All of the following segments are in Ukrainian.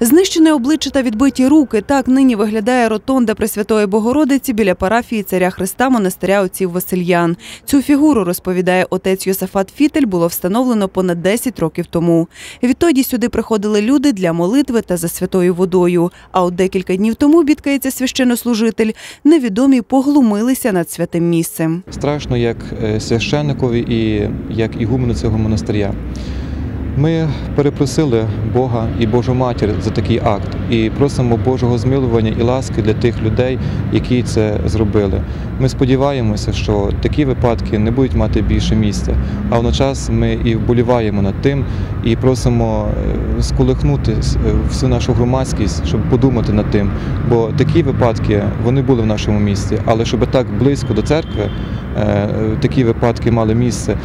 Знищене обличчя та відбиті руки. Так нині виглядає ротонда Пресвятої Богородиці біля парафії царя Христа монастиря отців Васильян. Цю фігуру, розповідає отець Йосафат Фітель, було встановлено понад 10 років тому. Відтоді сюди приходили люди для молитви та за святою водою. А от декілька днів тому, бідкається священнослужитель, невідомі поглумилися над святим місцем. страшно як е, священникові і як ігумену цього монастиря. Ми перепросили Бога і Божу матір за такий акт і просимо Божого змилування і ласки для тих людей, які це зробили. Ми сподіваємося, що такі випадки не будуть мати більше місця, а водночас ми і вболіваємо над тим і просимо е, сколихнути е, всю нашу громадськість, щоб подумати над тим. Бо такі випадки вони були в нашому місті, але щоб так близько до церкви е, такі випадки мали місце,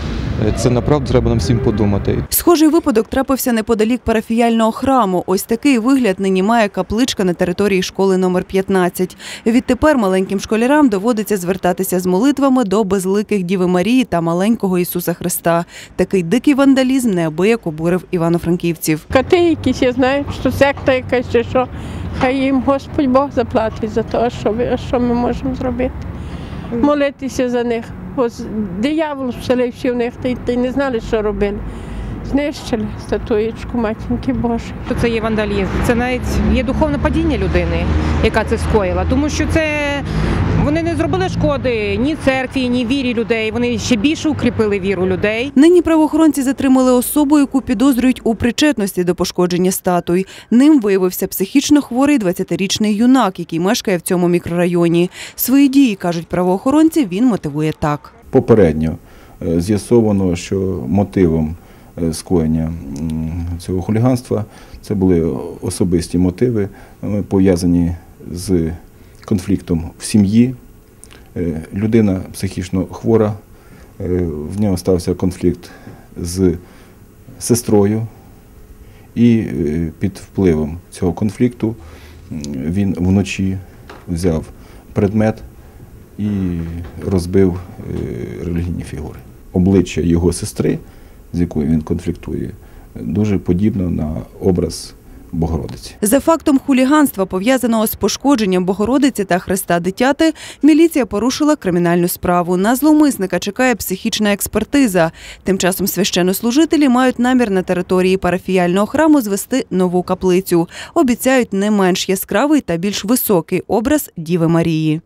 це направду треба нам всім подумати. Схожий випадок трапився неподалік парафіяльного храму. Ось такий вигляд нині має капличка на території школи номер 15. Відтепер маленьким школярам доводиться звертатися з молитвами до безликих Діви Марії та маленького Ісуса Христа. Такий дикий вандалізм неабияк обурив івано-франківців. Кати якісь, я знаю, що секта якась чи що. Хай їм Господь Бог заплатить за те, що, ми можемо зробити. Молитися за них. Ось диявол вселився в них, та й не знали, що робили. Знищили статуєчку матінки Божої. що це є вандалізм. Це навіть є духовне падіння людини, яка це скоїла. Тому що це вони не зробили шкоди ні церкві, ні вірі людей. Вони ще більше укріпили віру людей. Нині правоохоронці затримали особу, яку підозрюють у причетності до пошкодження статуй. Ним виявився психічно хворий 20-річний юнак, який мешкає в цьому мікрорайоні. Свої дії, кажуть правоохоронці, він мотивує так. Попередньо е, з'ясовано, що мотивом скоєння цього хуліганства це були особисті мотиви, е, пов'язані з конфліктом в сім'ї. Е, Людина психічно хвора, е, в нього стався конфлікт з сестрою, і е, під впливом цього конфлікту він вночі взяв предмет і розбив е, релігійні фігури. Обличчя його сестри, з якою він конфліктує, дуже подібно на образ Богородиці. За фактом хуліганства, пов'язаного з пошкодженням Богородиці та Христа дитяти, міліція порушила кримінальну справу. На зловмисника чекає психічна експертиза. Тим часом священнослужителі мають намір на території парафіяльного храму звести нову каплицю. Обіцяють не менш яскравий та більш високий образ Діви Марії.